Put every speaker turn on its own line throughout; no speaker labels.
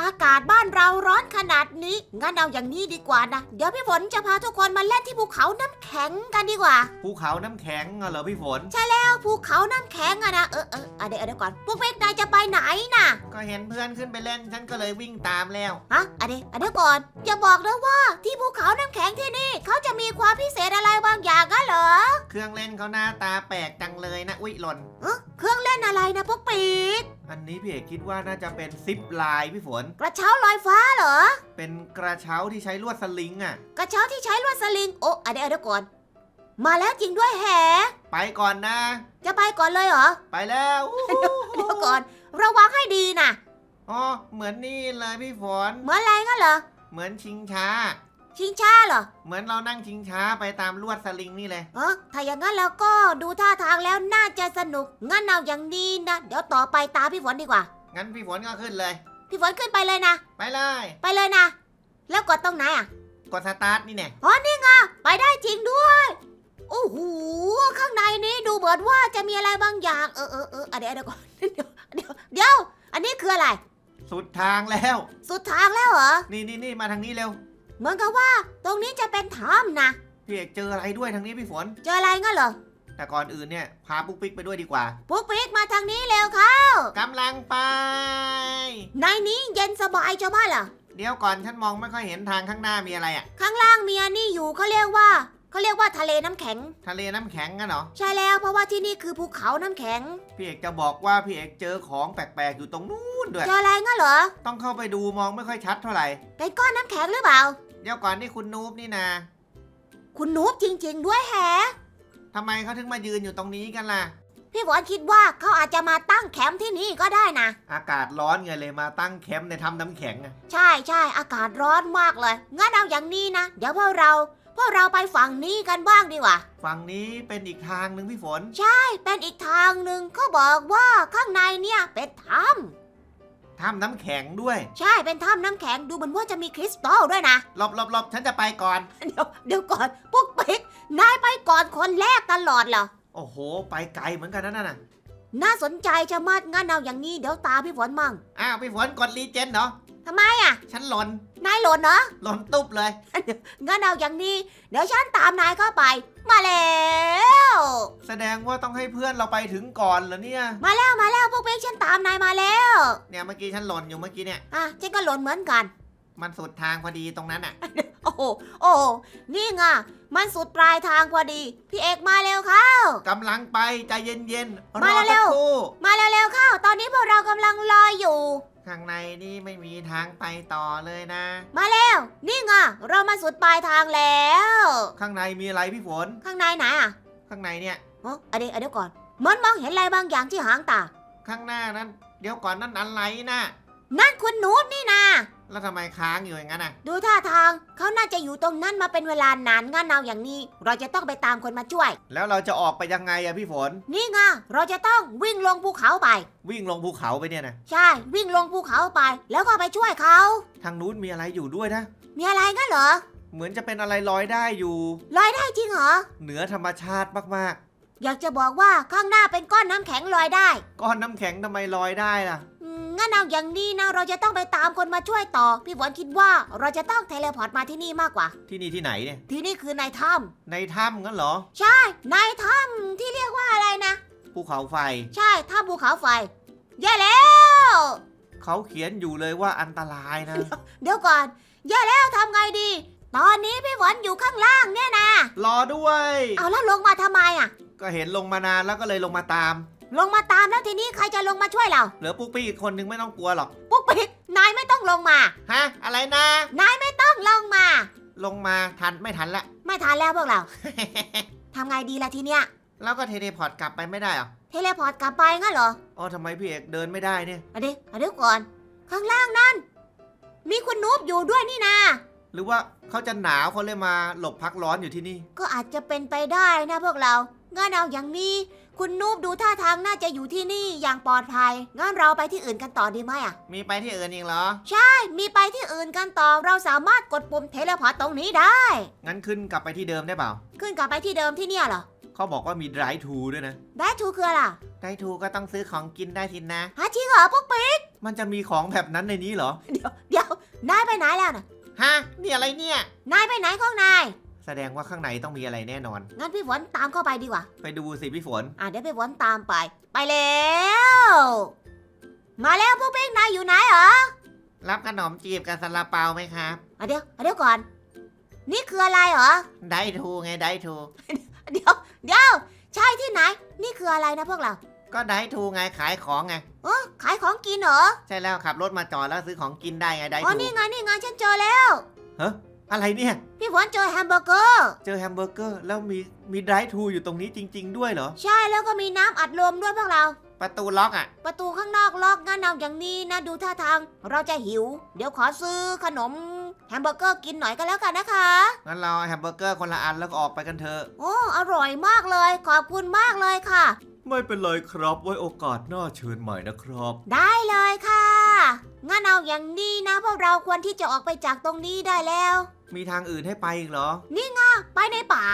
อากาศบ้านเราร้อนขนาดนี้ งั้นเอาอย่างนี้ดีกว่านะ เดี๋ยวพี่ฝนจะพาทุกคนมาเล่นที่ภูเขาน้ำแข็งกันดีกว่า
ภูเขาน้ำแข็งเหรอพี่ฝน
เอาภูเขาน้ำแข็งอะนะ เออเอออะเดี๋ยวเดี๋ยวก่อน พวกเป๊กนายจะไปไหนน่ะ
ก็เห็นเพื่อนขึ้นไปเล่นฉันก็เลยวิ่งตามแล้ว
ฮะอะเดี๋ยวอะเดี๋ยวก่อนจะบอกนะว่าที่ภูเขาน้ำแข็งที่นี่ เขาจะมีความพิเศษอะไรบางอย่างกันเหรอ
เครื่องเล่นเขาหน้าตาแปลกจังเลยนะ อุ๊ยหล่น
เอ๊ะเครื่องเล่น อะไรนะพวกปีก
อันนี้พี่เอกคิดว่าน่าจะเป็นซิปไลน์พี่ฝน
กระเช้าลอยฟ้าเหรอ
เป็นกระเช้าที่ใช้ลวดสลิงอะ
กระเช้าที่ใช้ลวดสลิงโอ้อะเดี๋ยวอะเดี๋ยวก่อน มาแล้วจริงด้วยแฮะ
ไปก่อนนะ
จะไปก่อนเลยเหรอ
ไปแล้วอู้หู
เดี๋ยวก่อน ระวังให้ดีนะ
อ๋อเหมือนนี่เลยพี่ฝน
เหมือนอะไรงั้นเหรอ
เหมือนชิงช้า
ชิงช้าเหรอ
เหมือนเรานั่งชิงช้าไปตามลวดสลิงนี่เลย
เออถ้าอย่างนั้นแล้วก็ดูท่าทางแล้วน่าจะสนุก งั้นเอาอย่างนี้นะ เดี๋ยวต่อไปตามพี่ฝนดีกว่า
งั้นพี่ฝนก็ขึ้นเลย
พี่ฝนขึ้นไปเลยนะ
ไปเลย
ไปเลยนะ แล้วกดตรงไหนอะ
กดสตาร์ทนี่แน่
อ๋อนี่ไงไปได้จริงด้วย โอ้โห ข้างในนี้ดูเหมือนว่าจะมีอะไรบางอย่าง เออเออเอออะเดี๋ยวเดี๋ยวก่อน เดี๋ยวเดี๋ยวเดี๋ยว อันนี้คืออะไร
สุดทางแล้ว
สุดทางแล้วเหรอ
นี่นี่นี่มาทางนี้เร็ว
เหมือนกับว่าตรงนี้จะเป็นถ้ำนะ
พี่เอกเจออะไรด้วยทางนี้พี่ฝน
เจออะไรงั้นเหรอ
แต่ก่อนอื่นเนี่ยพาปุ๊กปิ๊กไปด้วยดีกว่า
ปุ๊กปิ๊กมาทางนี้เร็วค่ะ
กำลังไป
ในนี้เย็นสบายจะบ้าเหรอ
เดี๋ยวก่อนฉันมองไม่ค่อยเห็นทางข้างหน้ามีอะไรอะ
ข้างล่างมีอันนี่อยู่เขาเรียกว่าเขาเรียกว่าทะเลน้ำแข็ง
ทะเลน้ำแข็งกันเหรอ
ใช่แล้วเพราะว่าที่นี่คือภูเขาน้ำแข็ง
พี่เอกจะบอกว่าพี่เอกเจอของแปลกๆอยู่ตรงนู้นด้วย
เจออะไรงั้นเหรอ
ต้องเข้าไปดูมองไม่ค่อยชัดเท่าไหร่
เป็นก้อนน้ำแข็งหรือเปล่า
เดี๋ยวก่อนนี่คุณนูบนี่นะ
คุณนูบจริง ๆ ด้วยแฮะ
ทำไมเขาถึงมายืนอยู่ตรงนี้กันล่ะ
พี่ฝนคิดว่าเขาอาจจะมาตั้งแคมป์ที่นี่ก็ได้นะ
อากาศร้อนไงเลยมาตั้งแคมป์ในถ้ำน้ำแข็งอะ
ใช่ใช่อากาศร้อนมากเลย งั้นเอาอย่างนี้นะ เดี๋ยวพวกเรา พวกเราไปฝั่งนี้กันบ้างดีกว่า
ฝั่งนี้เป็นอีกทางหนึ่งพี่ฝน
เป็นอีกทางหนึ่งเขาบอกว่าข้างในเนี่ยเป็นถ้
ถ้ำน้ำแข็งด้วยำ
ใช่เป็นถ้ำน้ำแข็งดูเหมือนว่าจะมีคริสตัลด้วยนะ
หลบหลบหลบฉันจะไปก่อน
เดี๋ยวเดี๋ยวก่อนปุ๊กปิ๊กนายไปก่อนคนแรกตลอดเหรอ
โอ้โห ไปไกลเหมือนกันนะนั่นน่ะ
น่าสนใจจะมากงั้นเอาอย่างนี้เดี๋ยวตามพี่ฝนมั่ง
อ้าวพี่ฝนกดรีเจนเหรอ
ทำไมอะ
ฉันหล่น
นายหล่นเหรอ
หล่นตุ๊บเลย
งั้นเอาอย่างนี้ เดี๋ยวฉันตามนายเข้าไป มาแล้ว
แสดงว่าต้องให้เพื่อนเราไปถึงก่อนเหรอเนี่ย
มาแล้วมาแล้วพวกเป๊กฉันตามนายมาแล้ว
เนี่ยเมื่อกี้ฉันหล่นอยู่เมื่อกี้เนี่ย
อะฉันก็หล่นเหมือนกัน
มันสุดทางพอดีตรงนั้นอะ
โอ้โหโอ้โหนี่ไงมันสุดปลายทางพอดี พี่เอกมาเร็วเข้า
กำลังไปใจเย็นๆร
มา
อ
เร็
สัก
ว
ครู่
มาเร็วๆเข้า ตอนนี้พวกเรากำลังรออยู่
ข้างในนี่ไม่มีทางไปต่อเลยนะ
มาแล้ว นี่ไงเรามาสุดปลายทางแล้ว
ข้างในมีอะไรพี่ฝน
ข้างในไหนอะ
ข้างในเนี่ย
อ๋ออะเดี๋ยวอะเดี๋ยวก่อนเหมันมองเห็นอะไรบางอย่างที่หางตา
ข้างหน้านั้น เดี๋ยวก่อนนั่นอะไรนะ
นั่นคุณนูบนี่นา
แล้วทำไมค้างอยู่อย่างนั้นอะ
ดูท่าทางเขาน่าจะอยู่ตรงนั้นมาเป็นเวลานานงั้นเอาอย่างนี้ เราจะต้องไปตามคนมาช่วย
แล้วเราจะออกไปยังไงอะพี่ฝน
นี่ไงเราจะต้องวิ่งลงภูเขาไป
วิ่งลงภูเขาไปเนี่ยนะ
ใช่ วิ่งลงภูเขาไป แล้วก็ไปช่วยเขา
ทางนู้นมีอะไรอยู่ด้วยนะ
มีอะไรงั้นเหรอ
เหมือนจะเป็นอะไรลอยได้อยู่
ลอยได้จริงเหรอ
เหนือธรรมชาติมาก
อยากจะบอกว่าข้างหน้าเป็นก้อนน้ำแข็งลอยได้
ๆก้อนน้ำแข็งทำไมลอยได้ล่ะ
อืมงั้นเอาอย่างนี้นะเราจะต้องไปตามคนมาช่วยต่อ พี่ฝนคิดว่าเราจะต้องเทเลพอร์ตมาที่นี่มากกว่า
ที่นี่ที่ไหนเนี่ย
ที่นี่คือในถ้
ในถ้ำงั้นเหรอำ
ใช่ในถ้ำที่เรียกว่าอะไรนะ
ภูเขาไฟ
ใช่ถ้ำภูเขาไฟแย่แล้ว
เขาเขียนอยู่เลยว่าอันตรายนะ
เดี๋ยวก่อนแย่แล้วทำไงดี ตอนนี้พี่ฝนอยู่ข้างล่างเนี่ยนะ
รอด้วย
เอาแล้วลงมาทำไมอะ
ก็เห็นลงมานานแล้วก็เลยลงมาตาม
ลงมาตามแล้วทีนี้ใครจะลงมาช่วยเรา
เหลือปุ๊กปี้อีกคนนึงไม่ต้องกลัวหรอก
ปุ๊กปิ๊กนายไม่ต้องลงมา
ฮะ อะไรนะ
ต้องลงมา
ลงมาทันไม่ทันละ
ไม่ทันแล้วพวกเรา ทำไงดีล่ะทีเนี้ย
แล้วก็เทเลพอร์ตกลับไปไม่ได้เหรอ
เทเลพอร์ตกลับไปงั้นเหรอ
อ๋อทำไมพี่เอกเดินไม่ได้เนี่ย
อันนี้อันนี้ก่อน ข้างล่างนั่น มีคุณนูบอยู่ด้วยนี่นา
หรือว่าเขาจะหนาวเขาเลยมาหลบพักร้อนอยู่ที่นี่
ก็อาจจะเป็นไปได้นะพวกเรา งั้นเอาอย่างนี้ คุณนูบดูท่าทางน่าจะอยู่ที่นี่อย่างปลอดภัย งั้นเราไปที่อื่นกันต่อดีไหมอะ
มีไปที่อื่นอีกเหรอ
มีไปที่อื่นกันต่อ เราสามารถกดปุ่มเทเลพอร์ตตรงนี้ได้
งั้นขึ้นกลับไปที่เดิมได้เปล่า
ขึ้นกลับไปที่เดิมที่เนี่ยเหรอ
เขาบอกว่ามี drive to ด้วยนะ
ได้ทูคืออะไร
drive to ก็ต้องซื้อของกินได้สินะ
ฮะจริงเหรอพวกปิ๊ก
มันจะมีของแบบนั้นในนี้เหรอ
เดี๋ยว เดี๋ยวนายไปไหนแล้วนะ
ฮะนี่อะไรเนี่ย
นายไปไหนของนาย
แสดงว่าข้างในต้องมีอะไรแน่นอน
งั้นพี่ฝนตามเข้าไปดีกว่า
ไปดูสิพี่ฝน
อะเดี๋ยวพี่ฝนตามไป ไปแล้ว มาแล้วพวกเป้งนายอยู่ไหนเหรอ
รับขนมจีบกับซาลาเปาไหมครับ
อะเดี๋ยวอะเดี๋ยวก่อน นี่คืออะไรเหรอ
ได้ทูไงได้ทู
เดี๋ยวเดี๋ยวใช่ที่ไหน นี่คืออะไรนะพวกเรา
ก็ได้ทูไงขายของไง
เออขายของกินเหรอ
ใช่แล้วขับรถมาจอดแล้วซื้อของกินได้ไงได้
อ๋อ
ทู
นี่ไงนี่ไงฉันเจอแล้ว
เฮ้ อะไรเนี่ย
พี่ฝนเจอแฮมเบอร์เกอร์
เจอแฮมเบอร์เกอร์แล้วมีมีได้ทูอยู่ตรงนี้จริง ๆ ด้วยเหรอ
ใช่แล้วก็มีน้ำอัดลมด้วยพวกเรา
ประตูล็อกอะ
ประตูข้างนอกล็อกงั้นเอาอย่างนี้นะดูท่าทาง เราจะหิว เดี๋ยวขอซื้อขนมแฮมเบอร์เกอร์กินหน่อยก็แล้วกันนะคะ
งั้นเราแฮมเบอร์เกอร์คนละอันแล้วก็ออกไปกันเถอะ
โอ้อร่อยมากเลย ขอบคุณมากเลยค่ะ
ไม่เป็นไรครับ ไว้โอกาสหน้าเชิญใหม่นะครับ
ได้เลยค่ะ งั้นเอาอย่างนี้นะพวกเราควรที่จะออกไปจากตรงนี้ได้แล้ว
มีทางอื่นให้ไปอีกเหรอ
ไปในป่า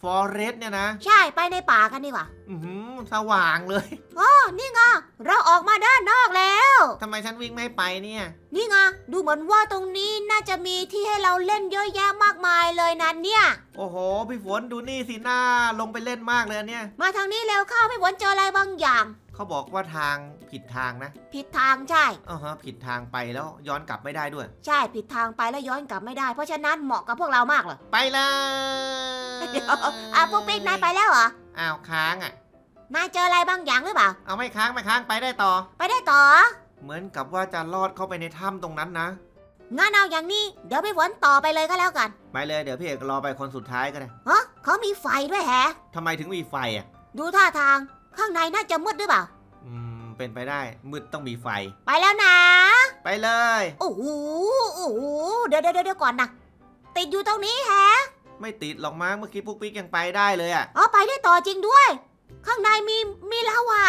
ฟอเรสเนี่ยนะ
ใช่ไปในป่ากันดีกว่า
อือหือ สว่างเลย
อ๋อนี่ไงเราออกมาด้านนอกแล้ว
ทำไมฉันวิ่งไม่ไปเนี่ย
นี่ไงดูเหมือนว่าตรงนี้น่าจะมีที่ให้เราเล่นเยอะแยะมากมายเลยนะเนี่ย
โอ้โห พี่ฝนดูนี่สิหน้าลงไปเล่นมากเลยอันเนี่ย
มาทางนี้เร็วเข้าพี่ฝนเจออะไรบางอย่าง
เขาบอกว่าทางผิดทางนะ
ผิดทางใช่
อ่าฮะผิดทางไปแล้วย้อนกลับไม่ได้ด้วย
ใช่ผิดทางไปแล้วย้อนกลับไม่ได้ เพราะฉะนั้นเหมาะกับพวกเรามากเลย
ไปเลย
เดี๋ยวอะพวกปิ๊กนายไปแล้วเหรอ
อ้าวค้างอะ
นายเจออะไรบางอย่างหรือเปล่า
เอาไม่ค้างไม่ค้างไปได้ต่อ
ไปได้ต่อ
เหมือนกับว่าจะลอดเข้าไปในถ้ำตรงนั้นนะ
งั้นเอาอย่างนี้ เดี๋ยวพี่ฝนต่อไปเลยก็แล้วกัน
ไปเลยเดี๋ยวพี่เอกรอไปคนสุดท้ายก็ได้
ฮะเขามีไฟด้วยแฮะ
ทำไมถึงมีไฟอะ
ดูท่าทาง ข้างในน่าจะมืดหรือเปล่า
อืม เป็นไปได้มืดต้องมีไฟ
ไปแล้วนะ
ไปเลย
โอ้โห โอ้โห เดี๋ยวเดี๋ยวเดี๋ยวก่อนนะ ติดอยู่ตรงนี้แฮะ
ไม่ติดหรอกมั้งเมื่อกี้ปุ๊กปิ๊กยังไปได้เลยอะ
อ๋อ ไปได้ต่อจริงด้วย ข้างในมีมีลาวา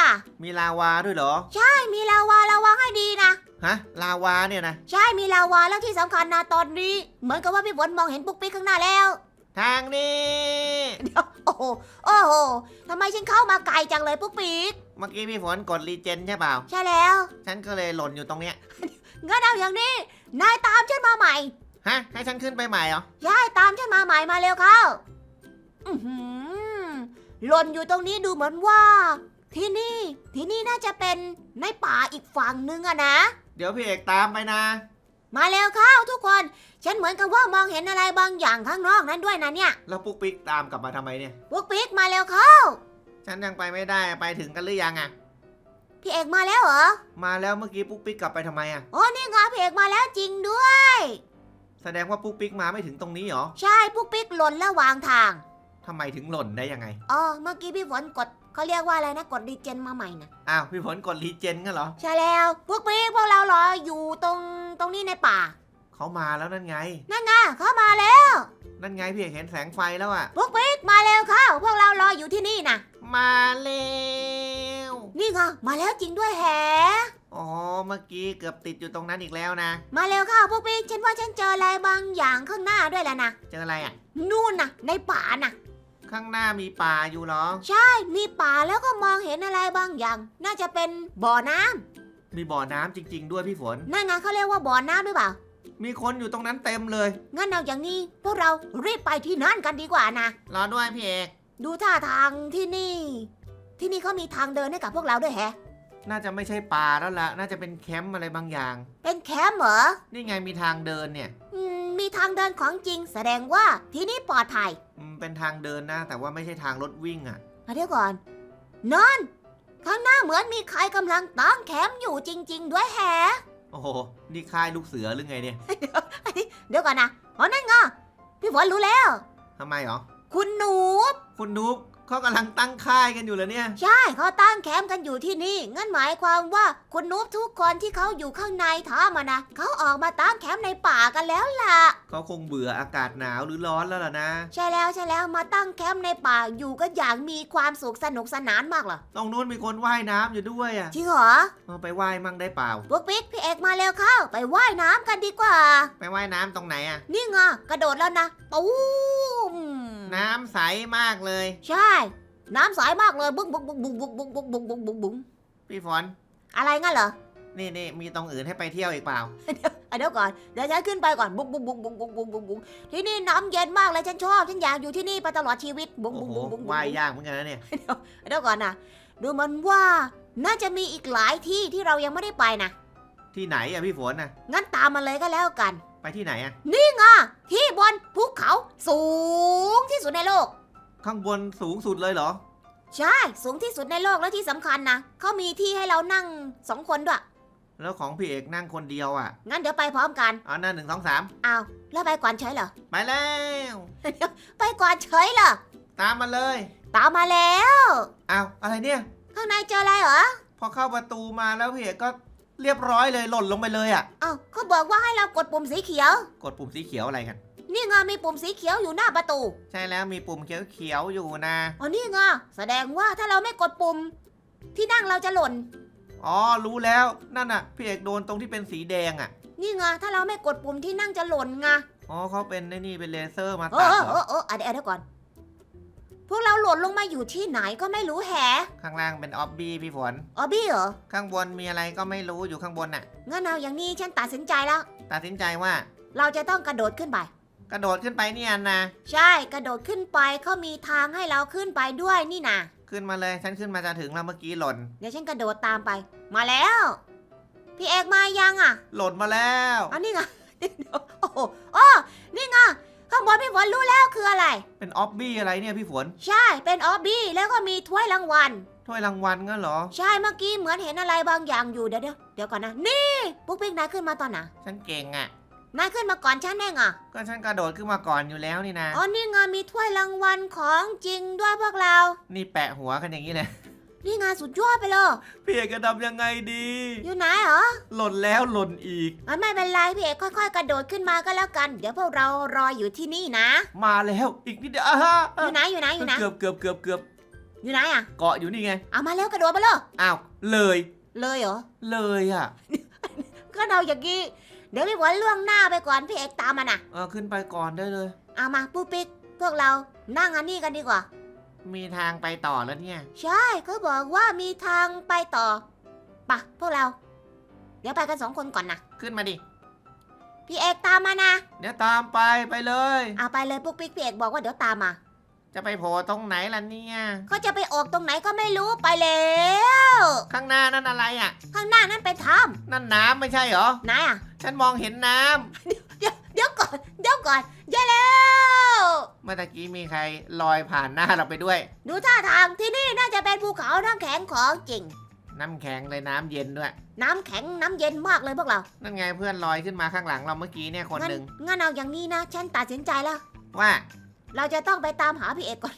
มีลาวาด้วยเหรอ
ใช่มีลาวาระวังให้ดีนะ
ฮะ ลาวาเนี่ยนะ
ใช่มีลาวาแล้วที่สำคัญนะตอนนี้ เหมือนกับว่าพี่ฝนมองเห็นปุ๊กปิ๊กข้างหน้าแล้ว
ทางนี้
เดี๋ยวโอ้โหโอ้โหทำไมฉันเข้ามาไกลจังเลยปุ๊กปิ๊ก
เมื่อกี้พี่ฝนกดรีเจนใช่เปล่า
ใช่แล้ว
ฉันก็เลยหล่นอยู่ตรงเนี้ย
งั้นเอาอย่างนี้ นายตามฉันมาใหม่
ฮะ ให้ฉันขึ้นไปใหม่เหรอ
ยายตามฉันมาใหม่มาเร็วเข้า อือหือ หล่นอยู่ตรงนี้ดูเหมือนว่า ที่นี่ที่นี่น่าจะเป็นในป่าอีกฝั่งนึงอะนะ
เดี๋ยวพี่เอกตามไปนะ
มาเร็วเข้าทุกคน ฉันเหมือนกับว่ามองเห็นอะไรบางอย่างข้างนอกนั้นด้วยนะเนี่ย
แล้วปุ๊กปิ๊กตามกลับมาทำไมเนี่ย
ปุ๊กปิ๊กมาเร็วเข้า
ฉันยังไปไม่ได้ไปถึงกันหรือยังอะ
พี่เอกมาแล้วเหรอ
มาแล้วเมื่อกี้ปุ๊กปิ๊กกลับไปทำไมอะ
โอ้นี่ไงพี่เอกมาแล้วจริงด้วย
แสดงว่าปุ๊กปิ๊กมาไม่ถึงตรงนี้เหรอ
ใช่ปุ๊กปิ๊กหล่นระหว่างทาง
ทำไมถึงหล่นได้ยังไง
อ๋อเมื่อกี้พี่ฝนกดเขาเรียกว่าอะไรนะกดดีเจนมาใหม่นะ
อ้าวพี่ฝนกดรีเจนกันเหรอ
ใช่แล้วปุ๊กปิ๊กพวกเรารออยู่ตรงตรงนี้ในป่า
เขามาแล้วนั่นไง
นั่นไงเข้ามาแล้ว
นั่นไงพี่เอกเห็นแสงไฟแล้วอะ
ปุ๊กปิ๊กมาแล้วเข้าพวกเรารออยู่ที่นี่นะ
มาเร็ว
นี่ไงมาแล้วจริงด้วยแฮะ
อ๋อเมื่อกี้เกือบติดอยู่ตรงนั้นอีกแล้วนะ
มาเร็วเข้าปุ๊กปิ๊กฉันว่าฉันเจออะไรบางอย่างข้างหน้าด้วยแหละนะ
เจออะไรอะ
นู่นนะในป่านะ
ข้างหน้ามีป่าอยู่เหรอ
ใช่ มีป่าแล้วก็มองเห็นอะไรบางอย่าง น่าจะเป็นบ่อน้ำ
มีบ่อน้ำจริง ๆ ด้วยพี่ฝน
นั่นไงเขาเรียกว่าบ่อน้ำหรือเปล่า
มีคนอยู่ตรงนั้นเต็มเลย
งั้นเอาอย่างนี้ พวกเรารีบไปที่นั่นกันดีกว่านะ
รอด้วยพี่เอก
ดูท่าทางที่นี่ ที่นี่เขามีทางเดินให้กับพวกเราด้วยแฮะ
น่าจะไม่ใช่ป่าแล้วละน่าจะเป็นแคมป์อะไรบางอย่าง
เป็นแคมป์เหรอ
นี่ไงมีทางเดินเนี่ย
อืม มีทางเดินของจริง แสดงว่าที่นี่ปลอดภัย
อืมเป็นทางเดินนะ แต่ว่าไม่ใช่ทางรถวิ่งอะ่ะ
มาเดี๋ยวก่อนนอนข้างหน้าเหมือนมีใครกำลังตั้งแคมป์อยู่จริง ๆ ด้วยแฮะ
โอ้โห นี่ค่ายลูกเสือหรือไงเนี่ย
เดี๋ยวก่อนนะอ๋อนั่นไงพี่ฝนรู้แล้ว
ทำไมหรอ
คุณหนู
คุณนุ๊ก เขากำลังตั้งค่ายกันอยู่เลยเนี่ย
ใช่เขาตั้งแคมป์กันอยู่ที่นี่ งั้นหมายความว่าคุณนุ๊กทุกคนที่เขาอยู่ข้างในถ้ำอะนะเขาออกมาตั้งแคมป์ในป่ากันแล้วล่ะ
เขาคงเบื่ออากาศหนาวหรือร้อนแล้วล่ะนะ
ใช่แล้วใช่แล้วมาตั้งแคมป์ในป่าอยู่กันอย่างมีความสุขสนุกสนานมากเหรอ
ตรงนู้นมีคนว่ายน้ำอยู่ด้วยอะ่ะ
จริงเหรอ
เอาไปว่ายมั่งได้เปล่า
พวกปิ๊กพี่เอกมาเร็วเข้าไปว่ายน้ำกันดีกว่า
ไปว่ายน้ำตรงไหนอะ่ะ
นี่ไงกระโดดแล้วนะตูม
น้ำใสมากเลย
ใช่ น้ำใสมากเลยบุ้งบุ้งบุ้งบุ้งบุ้งบุ้งบุ้งบุ้งบุ้งบุ้งบุ้ง
พี่ฝน
อะไรงั้นเหรอ
นี่นี่มีตรงอื่นให้ไปเที่ยวอีกเปล่า
อะเดี๋ยวก่อนเดี๋ยวฉันขึ้นไปก่อนบุ้งบุ้งบุ้งบุ้งบุ้งบุ้งบุ้งบุ้งที่นี่น้ำเย็นมากเลยฉันชอบฉันอยากอยู่ที่นี่ไปตลอดชีวิตบุ้ง
โอ้
บุ้ง
โห
บุ้งบุ้งบุ้ง
ว่ายยากเหมือนกันนะเนี่ย
เดี๋ยวก่อนนะดูเหมันว่าน่าจะมีอีกหลายที่ที่เรายังไม่ได้ไปนะ
ที่ไหนอะพี่ฝนนะ
งั้นตามมาเลยก็แล้วกัน
ไปที่ไหนอะ
อะที่บนภูเขาสูงที่สุดในโลก
ข้างบนสูงสุดเลยเหรอ
ใช่สูงที่สุดในโลกและที่สำคัญนะเขามีที่ให้เรานั่งสองคนด้วย
แล้วของพี่เอกนั่งคนเดียวอะ
งั้นเดี๋ยวไปพร้อมกัน
เอาหน้าหนึ่งสองสาม
อ้าวแล้วไปก่อนเฉยเหรอ
ไปแล้ว
ไปก่อนเฉยเหรอ
ตามมาเลย
ตามมาแล้ว
เอาอะไรเนี่ย
ข้างในเจออะไรเหรอ
พอเข้าประตูมาแล้วพี่เอกก็ เรียบร้อยเลยหล่นลงไปเลยอะ
อ้าวเขาบอกว่าให้เรากดปุ่มสีเขียว
กดปุ่มสีเขียวอะไรกัน
นี่ไงมีปุ่มสีเขียวอยู่หน้าประตู
ใช่แล้วมีปุ่มเขียวๆอยู่นะ
อ๋อนี่ไงแสดงว่าถ้าเราไม่กดปุ่ม ที่นั่งเราจะหล่น
อ๋อรู้แล้วนั่นน่ะพี่เอกโดนตรงที่เป็นสีแดงอะ
นี่ไงถ้าเราไม่กดปุ่มที่นั่งจะหล่นไง
อ๋อเขาเป็นไอ้นี่เป็นเลเซอร์มา
เอ
ตัด
อ
เหร
เอ
อ
อเออเดี๋ยวเดี๋ยวก่อน พวกเราหล่นลงมาอยู่ที่ไหนก็ไม่รู้แฮะ
ข้างล่างเป็นออบบี้พี่ฝน
อ๋อบี้เหรอ
ข้างบนมีอะไรก็ไม่รู้อยู่ข้างบนน่ะ
งั้นเอาอย่างนี้ฉันตัดสินใจแล้ว
ตัดสินใจว่า
เราจะต้องกระโดดขึ้นไป
กระโดดขึ้นไปเนี่ยนะ
ใช่กระโดดขึ้นไปเขามีทางให้เราขึ้นไปด้วยนี่นะ
ขึ้นมาเลยฉันขึ้นมาจะถึงแล้วเมื่อกี้หล่น
เดี๋ยวฉันกระโดดตามไป มาแล้ว พี่เอกมายังอะ
หล่นมาแล้ว
อันนี้ไงเดี๋ยวโอ้โหอ๋อนี่ไง ข้างบนพี่ฝนรู้แล้วคืออะไร
เป็นออบบี้อะไรเนี่ยพี่ฝน
ใช่เป็นออบบี้แล้วก็มีถ้วยรางวัล
ถ้วยรางวัลงั้นเหรอ
ใช่เมื่อกี้เหมือนเห็นอะไรบางอย่างอยู่เดี๋ยวเดี๋ยวเดี๋ยวก่อนนะ นี่ปุ๊กปิ๊กนายขึ้นมาตอนไหน
ฉันเก่งอะ
นายขึ้นมาก่อนฉันแน่งอะ
ก็ฉันกระโดดขึ้นมาก่อนอยู่แล้วนี่นะ
อ๋อนี่ไงมีถ้วยรางวัลของจริงด้วยพวกเรา
นี่แปะหัวกันอย่างนี้เลย
นี่ไงสุดยอดไปเลย
พี่เอกจะทำยังไงดี
อยู่ไหนเหรอ
หล่นแล้วหล่นอีก
อ๋อไม่เป็นไรพี่เอกค่อย ๆ กระโดดขึ้นมาก็แล้วกัน เดี๋ยวพวกเรารออยู่ที่นี่นะ
มาแล้วอีกนิดเดียวอะฮะ
อยู่ไหนอยู่ไหนอยู่ไหน
เกือบเกือบเกือบเกือบ
อยู่ไหนอะ
เกาะอยู่นี่ไง
เอามาแล้วกระโดดมาเลย
อ้าวเลย
เลยเหรอ
เลยอะ
ก็เราอย่างงี้เดี๋ยวพี่ฝนล่วงหน้าไปก่อนพี่เอกตามมานะ
เออขึ้นไปก่อนได้เลย
เอามาปุ๊กปิ๊กพวกเรานั่งอันนี้กันดีกว่า
มีทางไปต่อแล้วเนี่ย
ใช่เขาบอกว่ามีทางไปต่อปะพวกเรา เดี๋ยวไปกันสองคนก่อนนะ
ขึ้นมาดิ
พี่เอกตามมานะ
เดี๋ยวตามไปไปเลย
เอาไปเลยปุ๊กปิ๊กพี่เอกบอกว่าเดี๋ยวตามมา
จะไปโผล่ตรงไหนล่ะเนี่ย
เขาจะไปออกตรงไหนก็ไม่รู้ไปแล้ว
ข้างหน้านั่นอะไรอะ
ข้างหน้านั่นเป็นถ้
นั่นน้ำไม่ใช่เหรอำ
ไหนอะ
ฉันมองเห็นน้ำ
ดี๋ยวก่อนแย่แล้ว
เมื่อตะกี้มีใครลอยผ่านหน้าเราไปด้วย
ดูท่าทางที่นี่น่าจะเป็นภูเขาน้ำแข็งของจริง
น้ำแข็งเลยน้ำเย็นด้วย
น้ำแข็งน้ำเย็นมากเลยพวกเรา
นั่นไงเพื่อนลอยขึ้นมาข้างหลังเราเมื่อกี้เนี่ยคน
งั้
หนึ่ง
งั้นเอาอย่างนี้นะฉันตัดสินใจแล้ว
ว่า
เราจะต้องไปตามหาพี่เอกก่อน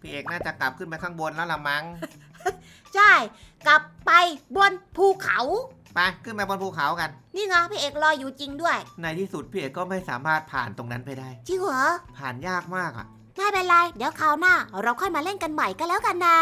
พี่เอกน่าจะกลับขึ้นไปข้างบนแล้วละมั้ง
ใช่ กลับไปบนภูเขา
ไปขึ้นไปบนภูเขากัน
นี่ไงพี่เอกรออยู่จริงด้วย
ในที่สุดพี่เอกก็ไม่สามารถผ่านตรงนั้นไปได้
จริงเหรอ
ผ่านยากมากอะ
ไม่เป็นไร เดี๋ยวคราวหน้า เราค่อยมาเล่นกันใหม่ก็แล้วกันนะ